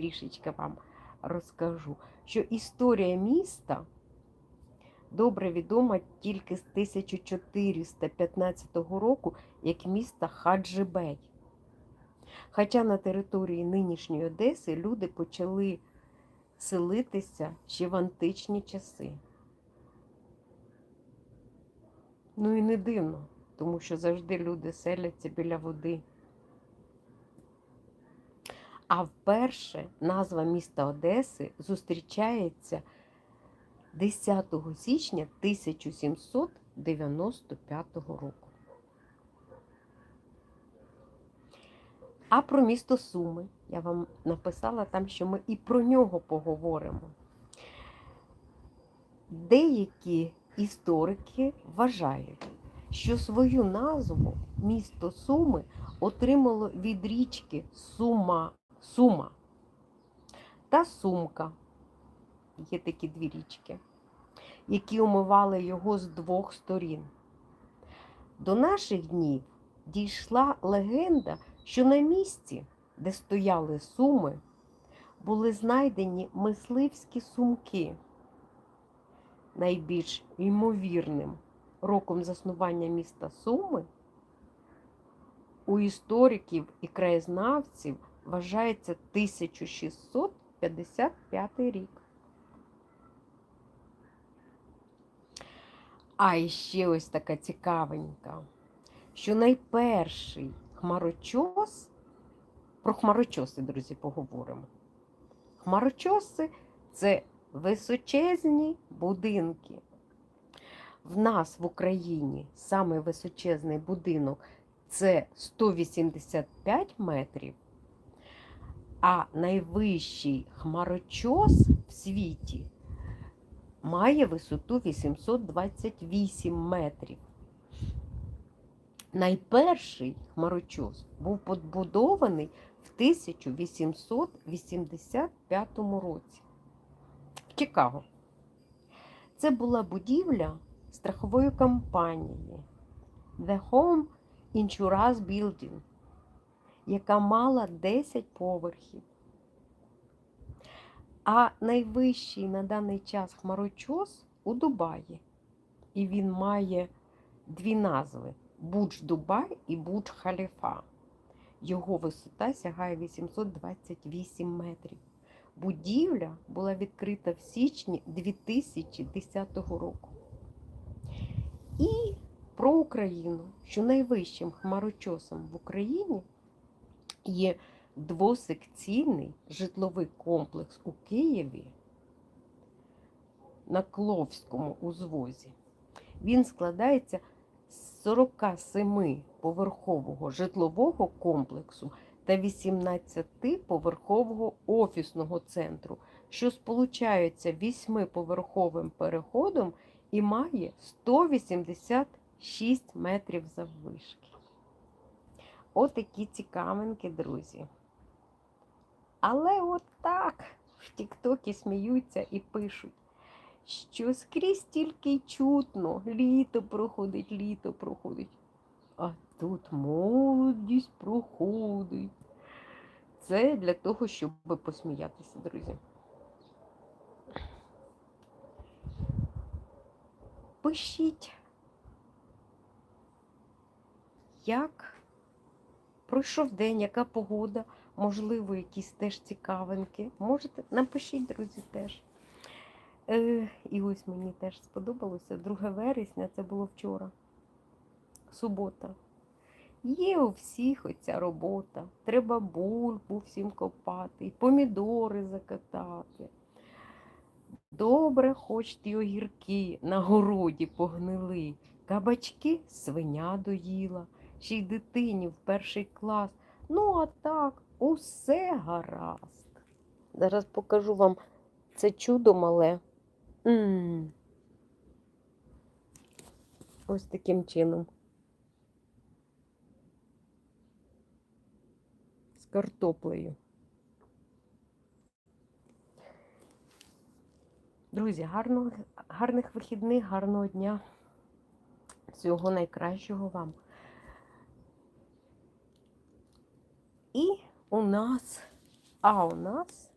трішечки вам розкажу, що історія міста добре відома тільки з 1415 року як міста Хаджибей. Хоча на території нинішньої Одеси люди почали селитися ще в античні часи. Ну і не дивно, тому що завжди люди селяться біля води. А вперше назва міста Одеси зустрічається 10 січня 1795 року. А про місто Суми я вам написала там, що ми і про нього поговоримо. Деякі історики вважають, що свою назву місто Суми отримало від річки Сума, Сума та Сумка. Є такі дві річки, які омивали його з двох сторін. До наших днів дійшла легенда, що на місці, де стояли суми, були знайдені мисливські сумки. Найбільш ймовірним роком заснування міста Суми у істориків і краєзнавців вважається 1655 рік. А ще ось така цікавенька, що найперший хмарочос, про хмарочоси, друзі, поговоримо. Хмарочоси це височезні будинки. В нас в Україні саме височезний будинок це 185 метрів, а найвищий хмарочос в світі має висоту 828 метрів. Найперший хмарочос був побудований в 1885 році в Чикаго. Це була будівля страхової компанії The Home Insurance Building, яка мала 10 поверхів. А найвищий на даний час хмарочос у Дубаї. І він має дві назви Будж Дубай і Будж Халіфа. Його висота сягає 828 метрів. Будівля була відкрита в січні 2010 року. І про Україну, що найвищим хмарочосом в Україні є двосекційний житловий комплекс у Києві на Кловському узвозі. Він складається з 47-поверхового житлового комплексу та 18-поверхового офісного центру, що сполучаються 8-поверховим переходом і має 186 метрів заввишки. Отакі цікавинки, друзі. Але от так в Тіктокі сміються і пишуть, що скрізь тільки чутно, літо проходить, літо проходить. А тут молодість проходить. Це для того, щоб посміятися, друзі. Пишіть, як пройшов день, яка погода, можливо, якісь теж цікавинки. Можете, напишіть, друзі, теж. Е, І ось мені теж сподобалося. 2 вересня це було вчора. Субота. Є у всіх оця робота. Треба бульбу всім копати, і помідори закатати. Добре, хоч ті огірки на городі погнили, кабачки свиня доїла, ще й дитині в перший клас. Ну, а так, усе гаразд. Зараз покажу вам це чудо мале. М -м. Ось таким чином. З картоплею. Друзі, гарного, гарних вихідних, гарного дня. Всього найкращого вам. І у нас А у нас